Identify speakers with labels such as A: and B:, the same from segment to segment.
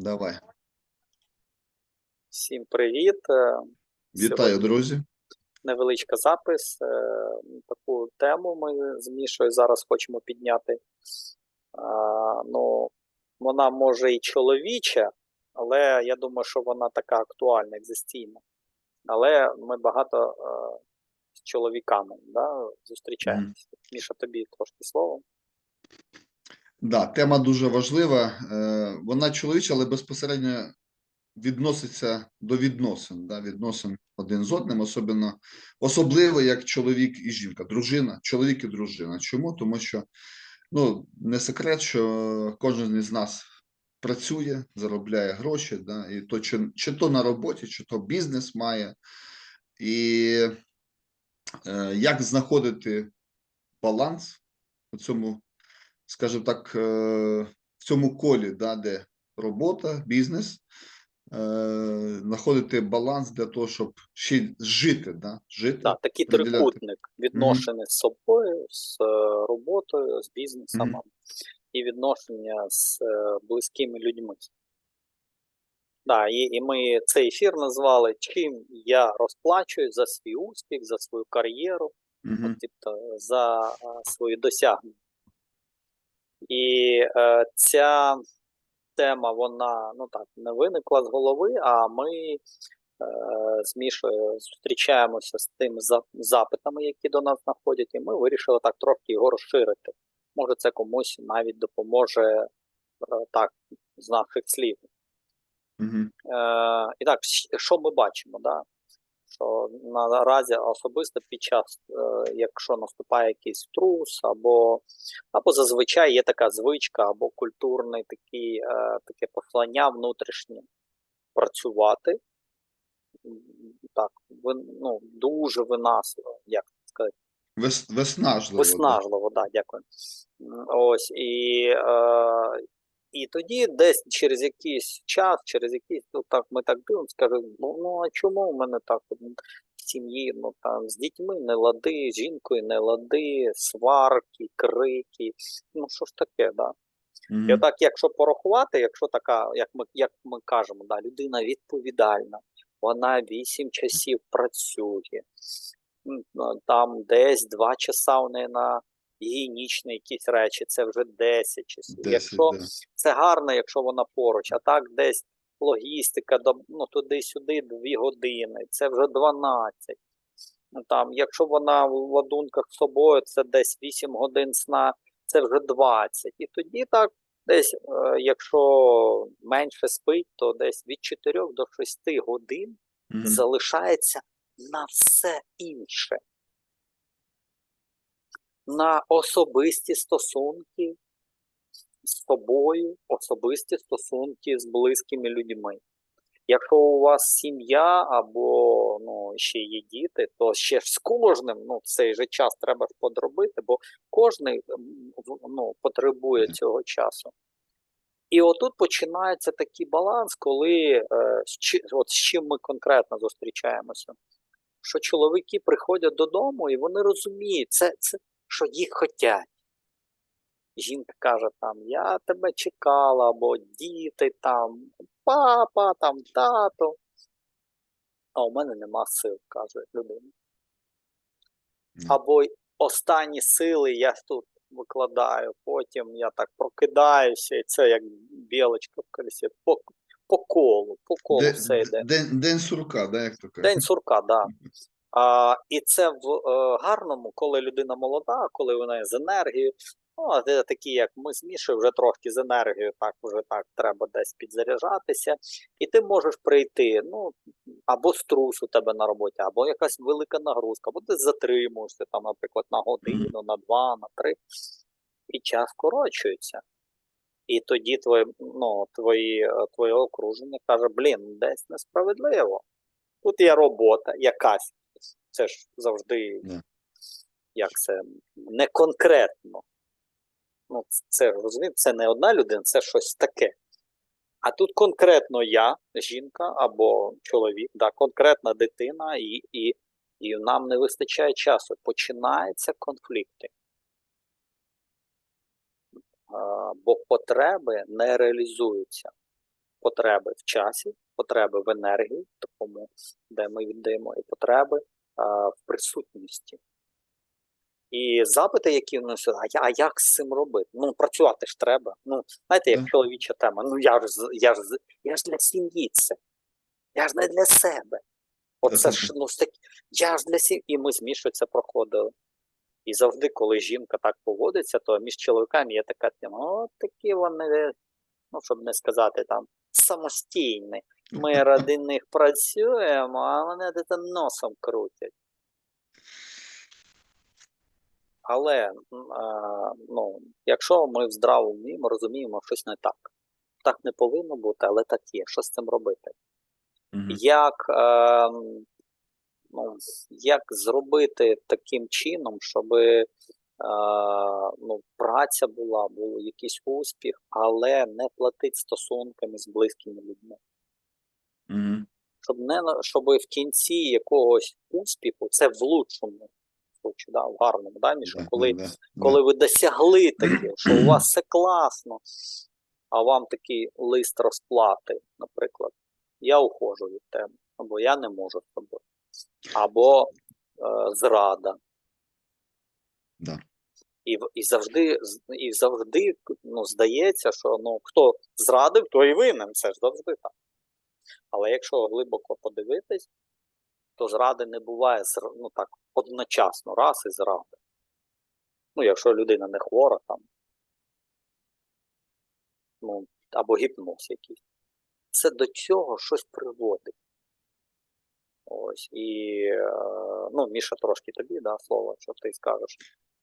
A: Давай.
B: Всім привіт. Е,
A: Вітаю,
B: Сьогодні
A: друзі.
B: Невеличка запис. Е, Таку тему ми з Мішою зараз хочемо підняти. Ну, вона може і чоловіча, але я думаю, що вона така актуальна, екзистійна. Але ми багато е, з чоловіками да, зустрічаємося. Міша, тобі трошки слово.
A: Да, тема дуже важлива. Е, Вона чоловіча, але безпосередньо відноситься до відносин, да, відносин один з одним, особливо, особливо як чоловік і жінка, дружина, чоловік і дружина. Чому? Тому що ну, не секрет, що кожен із нас працює, заробляє гроші, да, і то чи, чи то на роботі, чи то бізнес має. І е, як знаходити баланс у цьому, скажімо так, е, в цьому колі, да, де робота, бізнес, е, знаходити баланс для того, щоб ще жити, да, жити.
B: Так, такий
A: приділяти.
B: трикутник відношення з собою, з е, роботою, з бізнесом
A: Мгм.
B: і відношення з близькими людьми. Да, і, і ми цей ефір назвали Чим я розплачуюсь за свій успіх, за свою кар'єру,
A: Мгм.
B: тобто за свої досягнення. І е, ця тема, вона ну так не виникла з голови, а ми е, з Мішою зустрічаємося з тими запитами, які до нас знаходять, і ми вирішили так трохи його розширити. Може, це комусь навіть допоможе е, так з наших слів.
A: Мгм.
B: Е, і так, що ми бачимо? Да? Що наразі особисто під час, е, якщо наступає якийсь трус, або, або зазвичай є така звичка, або культурне такий, е, таке послання внутрішнє працювати. Так, ви, ну, дуже винасливо, як сказати,
A: виснажливо.
B: Виснажливо, да, дякую. Ось і, е, і тоді десь через якийсь час, через якийсь, ну так ми так дивимося, скажемо, ну, ну а чому в мене так в сім'ї, ну там з дітьми не лади, з жінкою не лади, сварки, крики. Ну що ж таке, да? І
A: Мгм.
B: отак, якщо порахувати, якщо така, як ми, як ми кажемо, да, людина відповідальна, вона 8 часів працює, там десь 2 часа у неї на гігієнічні якісь речі, це вже 10 часів.
A: Десять,
B: якщо
A: да.
B: це гарно, якщо вона поруч, а так десь логістика, ну, туди-сюди 2 години, це вже 12. Ну, там, якщо вона в ладунках з собою, це десь 8 годин сна, це вже 20. І тоді так, десь, е, якщо менше спить, то десь від 4 до 6 годин
A: Мгм.
B: залишається на все інше. На особисті стосунки з собою, особисті стосунки з близькими людьми. Якщо у вас сім'я або ну, ще є діти, то ще з кожним ну, в цей же час треба ж подробити, бо кожен ну, потребує цього часу. І отут починається такий баланс, коли е, от з чим ми конкретно зустрічаємося. Що чоловіки приходять додому і вони розуміють, це, це що їх хотять. Жінка каже там, я тебе чекала, або діти там, папа, там, тато. А у мене нема сил, каже людина. Або останні сили я тут викладаю, потім я так прокидаюся, і це як білочка в колесі, по, по колу, по колу
A: Де-
B: все йде.
A: День, день сурка, да, як то кажуть.
B: День сурка, да. А, і це в е, гарному, коли людина молода, коли вона з енергією. Ну, а де такі, як ми з Мішою, вже трошки з енергією, так вже так треба десь підзаряджатися. І ти можеш прийти, ну, або струс у тебе на роботі, або якась велика нагрузка, або ти затримуєшся там, наприклад, на годину, на два, на три, і час скорочується. І тоді твоє, ну, твої, е, твоє окруження каже, блін, десь несправедливо. Тут є робота якась. Це ж завжди,
A: Да.
B: як це, не конкретно. Ну, це розумієте, це не одна людина, це щось таке. А тут конкретно я, жінка або чоловік, да, конкретна дитина, і, і, і нам не вистачає часу. Починаються конфлікти. А, бо потреби не реалізуються. потреби в часі, потреби в енергії, такому, де ми віддаємо, і потреби в присутності. І запити, які в нас, а, я- а як з цим робити? Ну, працювати ж треба. Ну, знаєте, як чоловіча тема. Ну я ж я ж я ж для сім'ї це. Я ж не для себе. Оце ж ну, так... я ж для сім'ї. І ми з Мішою це проходили. І завжди, коли жінка так поводиться, то між чоловіками є така тема, от такі вони, ну, щоб не сказати там, самостійні. Ми ради них працюємо, а вони де там носом крутять. Але ну, якщо ми в здравому умі, ми розуміємо, щось не так. Так не повинно бути, але так є. Що з цим робити?
A: Мгм.
B: Як, е, ну, як зробити таким чином, щоб е, ну, праця була, був якийсь успіх, але не платити стосунками з близькими людьми.
A: Мгм.
B: Щоб не щоб в кінці якогось успіху, це в лучшому случаю, да, в гарному, да, Міша,
A: Да,
B: коли,
A: да, да,
B: коли ви досягли таке, що у вас все класно, а вам такий лист розплати, наприклад, я ухожу від тебе, або я не можу з тобою, або е, зрада.
A: Да.
B: І, і завжди, і завжди ну, здається, що ну, хто зрадив, то і винен. Це ж завжди так. Але якщо глибоко подивитись, то зради не буває ну, так, одночасно, раз і зрада. Ну, якщо людина не хвора, там, ну, або гіпноз якийсь. Це до цього щось приводить. Ось. І, е, ну, Міша, трошки тобі, да, слово, що ти скажеш.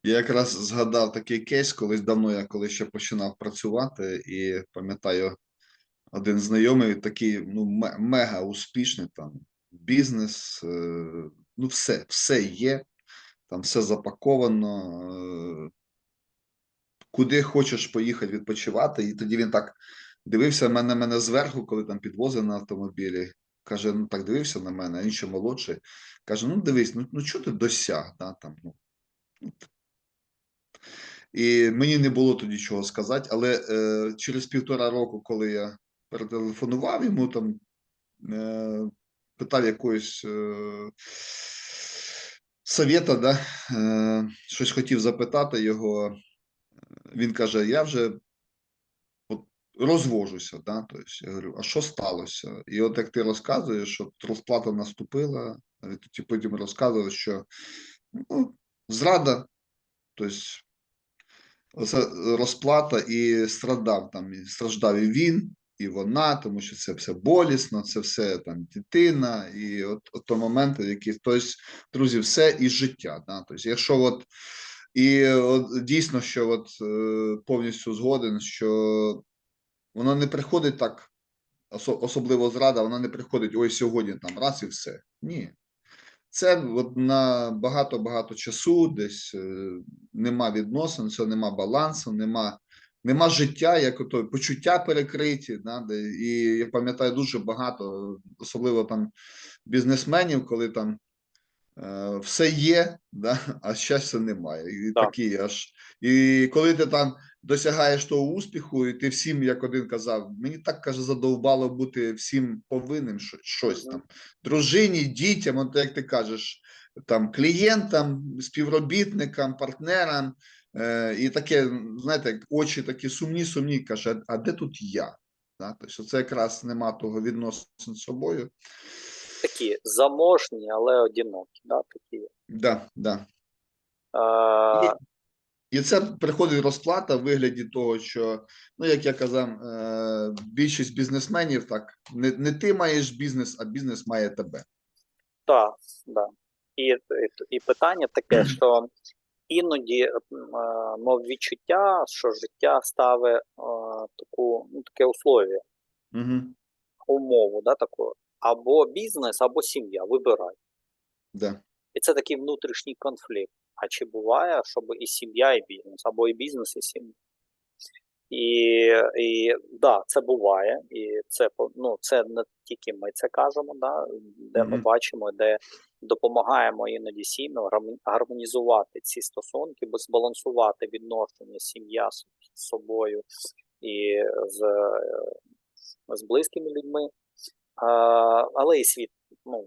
A: Я якраз згадав такий кейс, колись давно я коли ще починав працювати, і пам'ятаю, один знайомий такий ну, ме- мега успішний там бізнес, е, ну все, все є, там все запаковано. е, Куди хочеш поїхати відпочивати, і тоді він так дивився на мене, зверху, коли там підвозив на автомобілі. Каже: ну так дивився на мене, а він ще молодший. Каже: ну дивись, ну, ну що ти досяг? Да, там, ну, і мені не було тоді чого сказати, але е, через півтора року, коли я перетелефонував йому, там е, питав якогось е, совєта, да, е, щось хотів запитати його, він каже: Я вже розвожуся. Да? Тобто, я говорю, а що сталося? І от як ти розказуєш, що розплата наступила, ти потім розказуєш, що ну, зрада, тобто розплата і страдав там, і страждав і він, і вона, тому що це все болісно, це все там дитина, і от, от то моменти, які тобто, друзі, все і життя. Да? Тобто, якщо от і от, дійсно, що от е, повністю згоден, що воно не приходить так, особливо зрада, вона не приходить ой сьогодні там раз і все. Ні. Це от на багато-багато часу, десь е, нема відносин, це нема балансу, нема, нема життя, як ото почуття перекриті. Да, і я пам'ятаю дуже багато, особливо там бізнесменів, коли там е, все є, да, а щастя немає. І
B: Так.
A: такі аж. І коли ти там досягаєш того успіху, і ти всім, як один казав, мені так каже, задовбало бути всім повинним щось там дружині, дітям, от як ти кажеш, там клієнтам, співробітникам, партнерам, і таке, знаєте, очі такі сумні, сумні, каже, а, а де тут я? Да? Тобто це якраз нема того відносин з собою.
B: Такі заможні, але одинокі. Да, такі.
A: Да, да.
B: Е,
A: І це приходить розплата в вигляді того, що, ну як я казав, е, більшість бізнесменів так не, не ти маєш бізнес, а бізнес має тебе.
B: Так, да. І, і, і питання таке, що іноді е, мов відчуття, що життя ставить е, таку, ну, таке условие,
A: Угу.
B: умову, да, таку, або бізнес, або сім'я. Вибирай.
A: Да.
B: І це такий внутрішній конфлікт. А чи буває, щоб і сім'я, і бізнес, або і бізнес, і сім'я? І, і да, це буває, і це ну, це не тільки ми це кажемо, да, де ми бачимо, де допомагаємо іноді сім'ям гармонізувати ці стосунки, бо збалансувати відношення сім'я з собою і з, з близькими людьми. А, але і світ ну,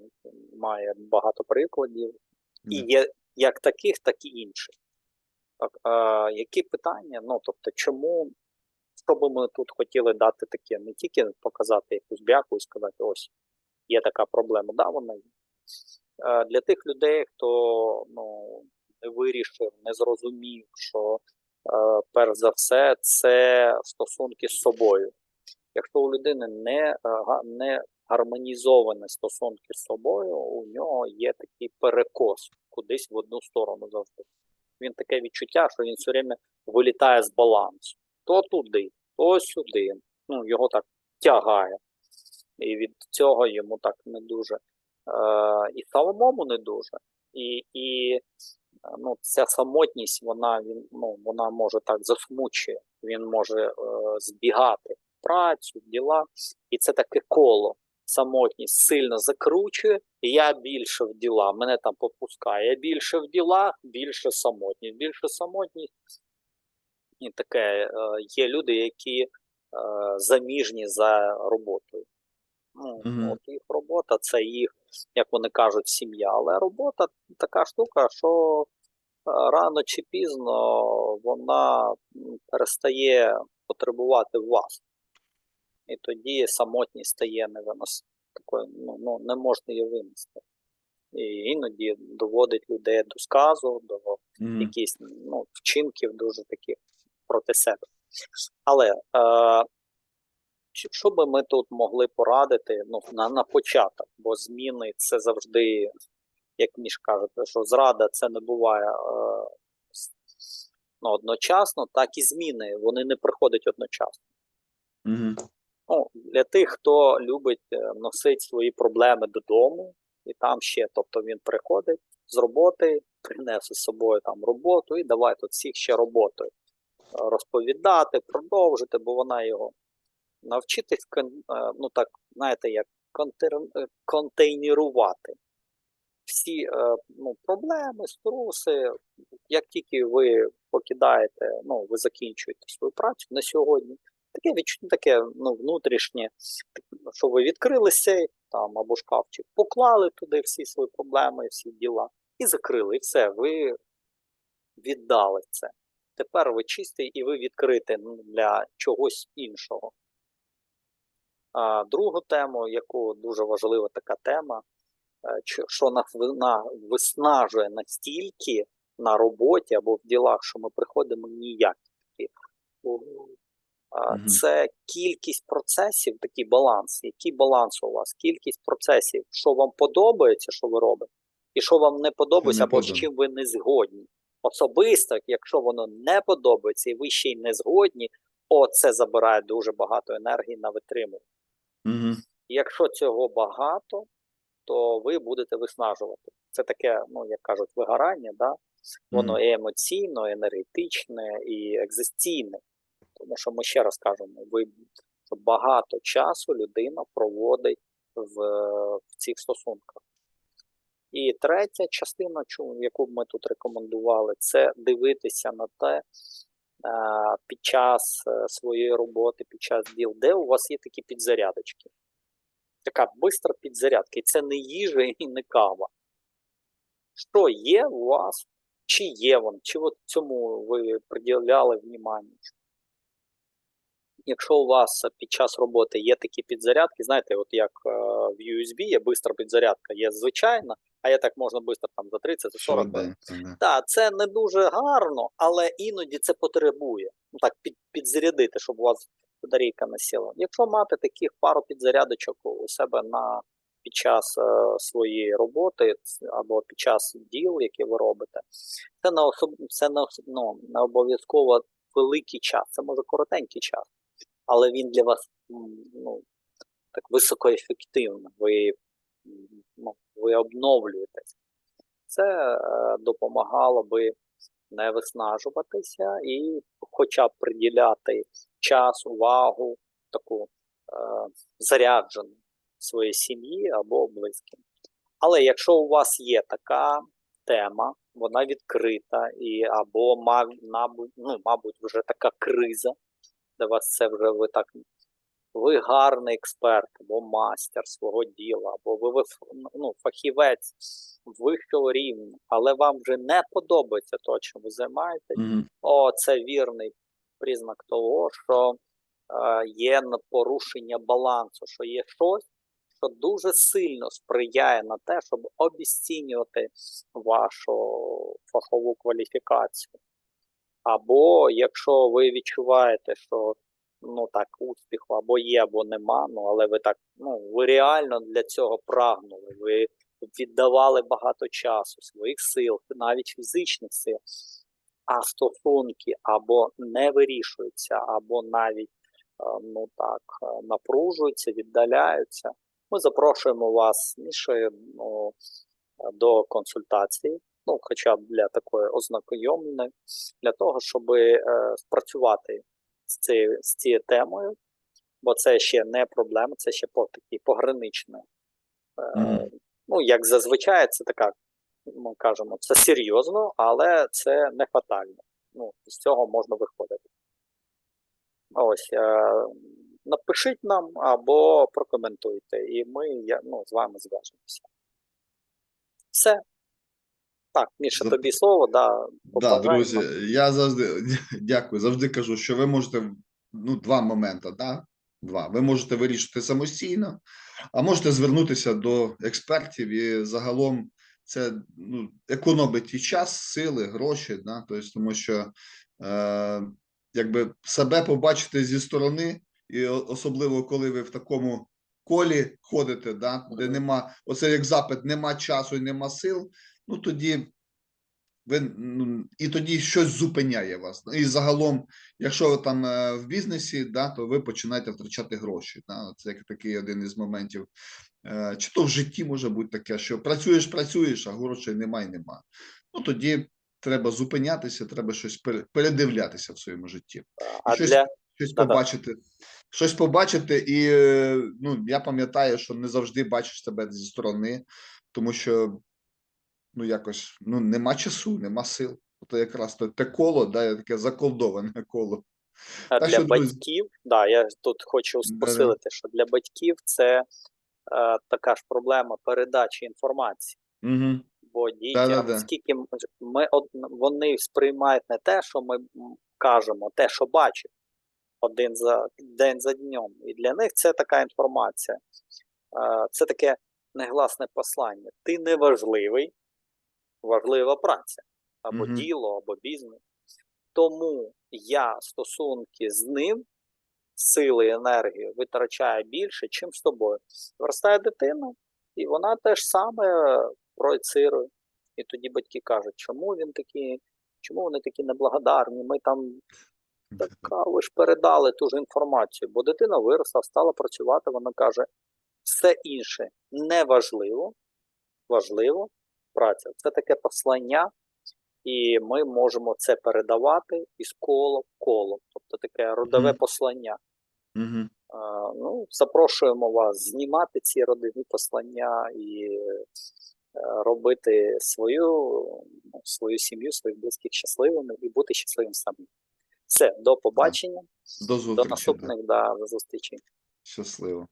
B: має багато прикладів. І є як таких, так і інших. Так, а, які питання? Ну, тобто, чому, що би ми тут хотіли дати таке, не тільки показати якусь бяку і сказати, ось є така проблема, да, вона є. Е, Для тих людей, хто ну, не вирішив, не зрозумів, що е, перш за все це стосунки з собою. Якщо у людини не, е, не гармонізовані стосунки з собою, у нього є такий перекос кудись в одну сторону завжди. Він таке відчуття, що він все время вилітає з балансу. То туди, то сюди. Ну, його так тягає. І від цього йому так не дуже. Е, і самому не дуже. І, і е, ну, ця самотність, вона, він, ну, вона може так засмучує, він може е, збігати в працю, в діла. І це таке коло. Самотність сильно закручує, я більше в діла, мене там попускає. Я більше в ділах, більше самотність, більше самотність. І таке е, є люди, які е, заміжні за роботою. Ну,
A: Мгм.
B: от їх робота це їх, як вони кажуть, сім'я. Але робота така штука, що е, рано чи пізно вона перестає потребувати вас. І тоді самотність стає невинос... такою, ну, ну, не можна її винести. І іноді доводить людей до сказу, до
A: Мгм.
B: якісь ну, вчинків дуже таких проти себе. Але е, що би ми тут могли порадити ну, на, на початок? Бо зміни це завжди, як між кажете, що зрада це не буває е, ну, одночасно, так і зміни вони не приходять одночасно.
A: Мгм.
B: Ну, для тих, хто любить е, носити свої проблеми додому, і там ще, тобто він приходить з роботи, принесе з собою там роботу і давай тут всіх ще роботою е, розповідати, продовжити, бо вона його навчитись, е, ну так, знаєте, як е, контейнерувати всі е, ну, проблеми, струси, як тільки ви покидаєте, ну, ви закінчуєте свою працю на сьогодні, таке відчуття, таке ну, внутрішнє, що ви відкрили сейф там або шкафчик, поклали туди всі свої проблеми, всі діла, і закрили, і все, ви віддали це. Тепер ви чисті і ви відкриті ну, для чогось іншого. А, другу тему, яку дуже важлива така тема, е, що нас виснажує настільки на роботі або в ділах, що ми приходимо ніякі. А, Це кількість процесів, такий баланс. Який баланс у вас? Кількість процесів, що вам подобається, що ви робите, і що вам не подобається, або з чим ви не згодні. Особисто, якщо воно не подобається, і ви ще й не згодні, о, це забирає дуже багато енергії на витримування.
A: Мгм.
B: Якщо цього багато, то ви будете виснажувати. Це таке, ну як кажуть, вигорання, да? воно
A: Мгм.
B: і емоційно, і енергетичне, і екзистенційне. Тому що ми ще раз кажемо, ви що багато часу людина проводить в, в цих стосунках. І третя частина, яку ми тут рекомендували, це дивитися на те під час е, своєї роботи, під час діл, де у вас є такі підзарядочки. Така бистра підзарядка. І це не їжа і не кава. Що є у вас, чи є воно, чи от цьому ви приділяли внимання? Якщо у вас під час роботи є такі підзарядки, знаєте, от як е, в USB є бистра підзарядка, є звичайна, а є так можна бистро там за 30 за 40 хвилин.
A: Швиденько, да.
B: Так, це не дуже гарно, але іноді це потребує. Ну так, під, підзарядити, щоб у вас батарейка не сіла. Якщо мати таких пару підзарядочок у себе на під час е, своєї роботи або під час діл, які ви робите, це не особ... це не, ну, не обов'язково великий час, це може коротенький час, але він для вас ну, так високоефективний. Ви, ну, ви обновлюєтесь це е, допомагало би не виснажуватися і хоча б приділяти час, увагу таку е, заряджену своїй сім'ї або близьким. Але якщо у вас є така тема, вона відкрита, і або мабуть, ну, мабуть, вже така криза, де вас це вже ви так ви гарний експерт або мастер свого діла, або ви, ну, фахівець вищого рівня, але вам вже не подобається то, чим ви займаєтесь,
A: Мгм.
B: о, це вірний признак того, що е, є порушення балансу, що є щось, що дуже сильно сприяє на те, щоб обіцінювати вашу фахову кваліфікацію. Або якщо ви відчуваєте, що ну так успіху або є, або нема, ну але ви так, ну ви реально для цього прагнули, ви віддавали багато часу, своїх сил, навіть фізичних сил, а стосунки або не вирішуються, або навіть е, ну так е, напружуються, віддаляються. Ми запрошуємо вас Мішою, ну, до консультації, ну, хоча б для такої ознайомлення, для того, щоб е, спрацювати з цією, з цією темою, бо це ще не проблема, це ще по такі пограничне. Е,
A: Мгм.
B: Ну, як зазвичай, це така, ми кажемо, це серйозно, але це не фатально. Ну, з цього можна виходити. Ось, е, напишіть нам або прокоментуйте, і ми ну, з вами зв'яжемося. Все. Так, Міша,
A: За-
B: тобі слово, да,
A: Да, друзі, я завжди дякую. Завжди кажу, що ви можете ну, два моменти, да? Два. Ви можете вирішити самостійно, а можете звернутися до експертів і загалом це ну, економить і час, сили, гроші, да? тобто, тому що е, якби себе побачити зі сторони, і особливо коли ви в такому колі ходите, да? де нема, оце як запит, нема часу і нема сил, ну тоді ви ну, і тоді щось зупиняє вас. І загалом, якщо ви там е, в бізнесі, да, то ви починаєте втрачати гроші. Да? Це як такий один із моментів. Е, Чи то в житті може бути таке, що працюєш, працюєш, а грошей немає, нема. Ну тоді треба зупинятися, треба щось пере- передивлятися в своєму житті,
B: А
A: щось-
B: для
A: щось побачити. Щось побачити, і е, ну я пам'ятаю, що не завжди бачиш себе зі сторони, тому що ну якось ну нема часу, нема сил. Ото якраз то те коло, да, таке заколдоване коло.
B: А
A: Так
B: для
A: що, друзі-
B: батьків, да, я тут хочу
A: Да-да.
B: що для батьків це е, така ж проблема передачі інформації.
A: Угу.
B: Бо дітям,
A: Да-да-да.
B: скільки ми вони сприймають не те, що ми кажемо, те, що бачать один за день за днем. І для них це така інформація. Е, Це таке негласне послання. Ти не важливий, важлива праця або
A: Мгм.
B: діло, або бізнес. Тому я стосунки з ним, сили і енергію витрачаю більше, чим з тобою. Виростає дитина, і вона теж саме проєцирує. І тоді батьки кажуть, чому він такий, чому вони такі неблагодарні? Ми там така, ви ж передали ту ж інформацію, бо дитина виросла, стала працювати, вона каже, все інше неважливо, важливо праця. Це таке послання, і ми можемо це передавати із кола в коло, тобто таке родове
A: Мгм.
B: послання.
A: Угу.
B: А, ну, запрошуємо вас знімати ці родові послання і е, робити свою, ну, свою сім'ю, своїх близьких щасливими і бути щасливим самим. Все, до побачення,
A: До
B: до
A: зустрічі. Да.
B: наступних да, зустрічей.
A: Щасливо.